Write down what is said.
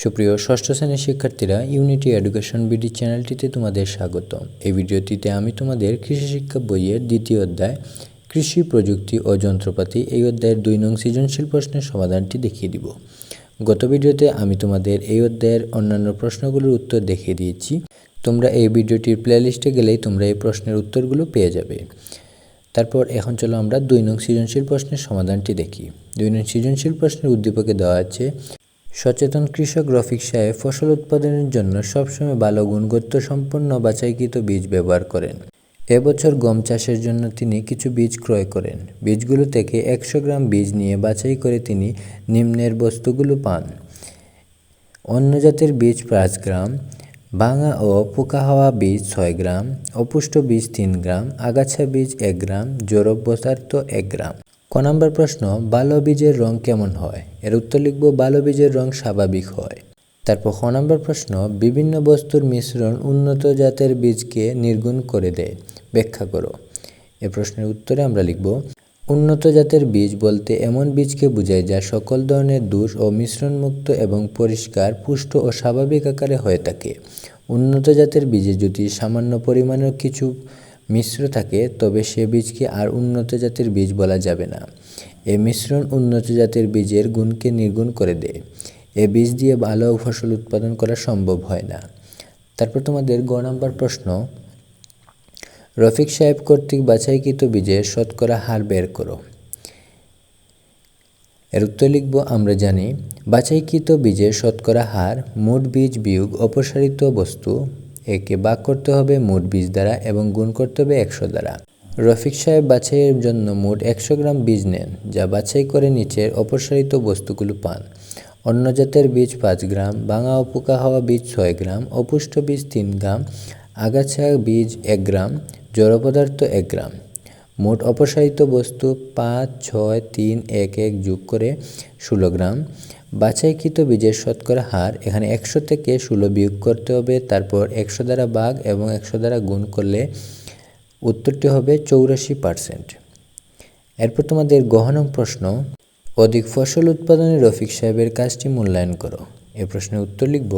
সুপ্রিয় ষষ্ঠ শ্রেণির শিক্ষার্থীরা ইউনিটি এডুকেশন বিডি চ্যানেলটিতে তোমাদের স্বাগত এই ভিডিওটিতে আমি তোমাদের কৃষি শিক্ষা বইয়ের দ্বিতীয় অধ্যায়, কৃষি প্রযুক্তি ও যন্ত্রপাতি, এই অধ্যায়ের দুই নং সৃজনশীল প্রশ্নের সমাধানটি দেখিয়ে দিব। গত ভিডিওতে আমি তোমাদের এই অধ্যায়ের অন্যান্য প্রশ্নগুলোর উত্তর দেখিয়ে দিয়েছি। তোমরা এই ভিডিওটির প্লেলিস্টে গেলেই তোমরা এই প্রশ্নের উত্তরগুলো পেয়ে যাবে। তারপর এখন চলো আমরা দুই নং সৃজনশীল প্রশ্নের সমাধানটি দেখি। দুই নং সৃজনশীল প্রশ্নের উদ্দীপকে দেওয়া আছে সচেতন কৃষক রফিক সাহেব ফসল উৎপাদনের জন্য সবসময় ভালো গুণগত সম্পন্ন বাছাইকৃত বীজ ব্যবহার করেন। এবছর গম চাষের জন্য তিনি কিছু বীজ ক্রয় করেন। বীজগুলো থেকে একশো গ্রাম বীজ নিয়ে বাছাই করে তিনি নিম্নের বস্তুগুলো পান। অন্য জাতের বীজ পাঁচ গ্রাম, ভাঙা ও পোকা হওয়া বীজ ছয় গ্রাম, অপুষ্ট বীজ তিন গ্রাম, আগাছা বীজ এক গ্রাম জড়ব পদার্থ এক গ্রাম। ক নম্বর প্রশ্ন বালো বীজের রং কেমন হয়? এর উত্তর লিখব বালো বীজের রং স্বাভাবিক হয়। তারপর খ নম্বর প্রশ্ন, বিভিন্ন বস্তুর মিশ্রণ উন্নত জাতের বীজকে নির্গুণ করে দেয়। ব্যাখ্যা করো। এ প্রশ্নের উত্তরে আমরা লিখব, উন্নত জাতের বীজ বলতে এমন বীজকে বোঝায় যা সকল ধরনের দোষ ও মিশ্রণমুক্ত এবং পরিষ্কার, পুষ্ট ও স্বাভাবিক আকারে হয়ে থাকে। উন্নত জাতের বীজে যদি সামান্য পরিমাণের কিছু মিশ্র থাকে, তবে সে বীজকে আর উন্নত জাতের বীজ বলা যাবে না। এ মিশ্রণ উন্নত জাতের বীজের গুণকে নির্গুণ করে দেয়। এ বীজ দিয়ে ভালো ফসল উৎপাদন করা সম্ভব হয় না। তারপর তোমাদের গ নাম্বার প্রশ্ন। রফিক সাহেব কর্তৃক বাছাইকৃত বীজের শতকরা হার বের করো। এর উত্তর লিখব, আমরা জানি। বাছাইকৃত বীজের শতকরা হার, মোট বীজ বিয়োগ অপসারিত বস্তু একে বাক করতে হবে মোট বীজ দ্বারা এবং গুণ করতে হবে একশো দ্বারা। রফিক সাহেব বাছাইয়ের জন্য মোট একশো গ্রাম বীজ নেন, যা বাছাই করে নিচের অপসারিত বস্তুগুলো পান। অন্য জাতের বীজ পাঁচ গ্রাম, ভাঙা অপোকা পোকা হওয়া বীজ ছয় গ্রাম, অপুষ্ট বীজ তিন গ্রাম, আগাছা বীজ এক গ্রাম, জড় পদার্থ এক গ্রাম। মোট অপসারিত বস্তু পাঁচ, ছয়, তিন, এক এক যোগ করে ষোলো গ্রাম। বাছাইকৃত বীজের শতকরা হার, এখানে একশো থেকে ষোলো বিয়োগ করতে হবে, তারপর একশো দ্বারা বাঘ এবং একশো দ্বারা গুণ করলে উত্তরটি হবে চৌরাশি পার্সেন্ট। এরপর তোমাদের গহনম প্রশ্ন, অধিক ফসল উৎপাদনে রফিক সাহেবের কাজটি মূল্যায়ন করো। এ প্রশ্নের উত্তর লিখব